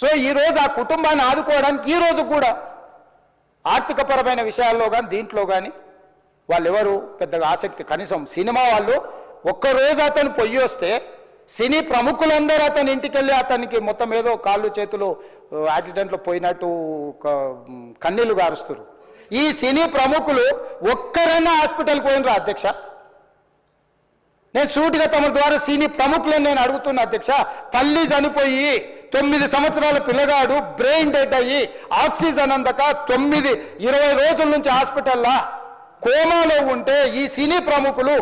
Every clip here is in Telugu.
సో ఈ రోజు ఆ కుటుంబాన్ని ఆదుకోవడానికి ఈ రోజు కూడా ఆర్థికపరమైన విషయాల్లో కానీ దీంట్లో కానీ వాళ్ళు ఎవరు పెద్దగా ఆసక్తి కనీసం సినిమా వాళ్ళు ఒక్కరోజు అతను పొయ్యి వస్తే సినీ ప్రముఖులందరూ అతని ఇంటికి వెళ్ళి అతనికి మొత్తం ఏదో కాళ్ళు చేతులు యాక్సిడెంట్లో పోయినట్టు కన్నీళ్ళు గారుస్తారు ఈ సినీ ప్రముఖులు ఒక్కరైనా హాస్పిటల్కి పోయినరా అధ్యక్ష. నేను సూటిగా తమ ద్వారా సినీ ప్రముఖులను నేను అడుగుతున్నా అధ్యక్ష తల్లి చనిపోయి తొమ్మిది సంవత్సరాల పిల్లగాడు బ్రెయిన్ డెడ్ అయ్యి ఆక్సిజన్ అందక తొమ్మిది ఇరవై రోజుల నుంచి హాస్పిటల్లా కోమాలో ఉంటే ఈ సినీ ప్రముఖులు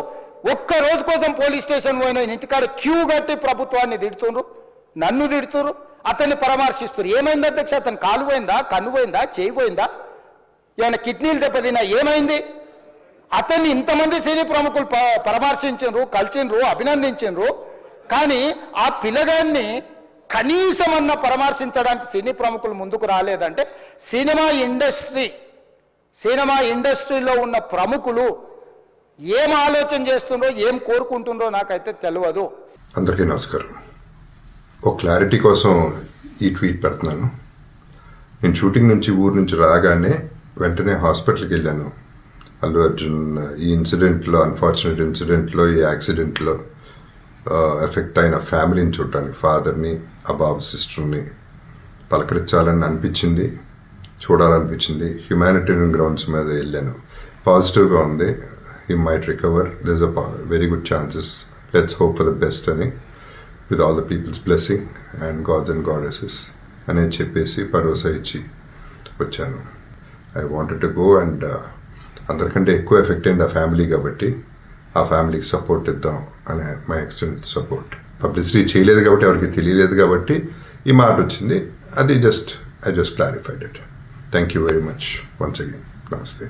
ఒక్క రోజు కోసం పోలీస్ స్టేషన్ పోయిన ఇంటికాడ క్యూ కట్టి ప్రభుత్వాన్ని తిడుతుండ్రు నన్ను తిడుతురు అతన్ని పరామర్శిస్తున్నారు ఏమైంది అధ్యక్ష? అతను కాలు పోయిందా? కన్ను పోయిందా? చేయి పోయిందా? ఏమైనా కిడ్నీలు దెబ్బతిన్నా? ఏమైంది? అతన్ని ఇంతమంది సినీ ప్రముఖులు పరామర్శించు కలిసిండ్రు అభినందించిండ్రు. కానీ ఆ పిల్లగాన్ని కనీసమన్న పరామర్శించడానికి సినీ ప్రముఖులు ముందుకు రాలేదంటే సినిమా ఇండస్ట్రీ సినిమా ఇండస్ట్రీలో ఉన్న ప్రముఖులు ఏం ఆలోచన చేస్తుండ్రో ఏం కోరుకుంటుండ్రో నాకైతే తెలియదు అందరికీ నమస్కారం. ఒక క్లారిటీ కోసం ఈ ట్వీట్ పెడుతున్నాను. నేను షూటింగ్ నుంచి ఊరు నుంచి రాగానే వెంటనే హాస్పిటల్కి వెళ్ళాను. అల్లు అర్జున్ ఈ ఇన్సిడెంట్లో అన్ఫార్చునేట్ ఇన్సిడెంట్లో ఈ యాక్సిడెంట్లో ఎఫెక్ట్ అయిన ఫ్యామిలీని చూడటానికి ఫాదర్ని ఆ బాబు సిస్టర్ని పలకరించాలని అనిపించింది చూడాలనిపించింది. హ్యుమానిటేరియన్ గ్రౌండ్స్ మీద వెళ్ళాను. పాజిటివ్గా ఉంది. He might recover this uh very good chances let's hope for the best అని with all the peoples blessing and gods and goddesses అనేది చెప్పేసి భరోసా ఇచ్చి వచ్చాను. I wanted to go and అందరికంటే ఎక్కువ ఎఫెక్ట్ అయింది ఆ ఫ్యామిలీ కాబట్టి ఆ ఫ్యామిలీకి సపోర్ట్ ఇద్దాం అనే మై ఎక్స్టెండ్ సపోర్ట్. పబ్లిసిటీ చేయలేదు కాబట్టి ఎవరికి తెలియలేదు కాబట్టి ఈ మాట వచ్చింది. అది just I just clarified it thank you very much once again నమస్తే.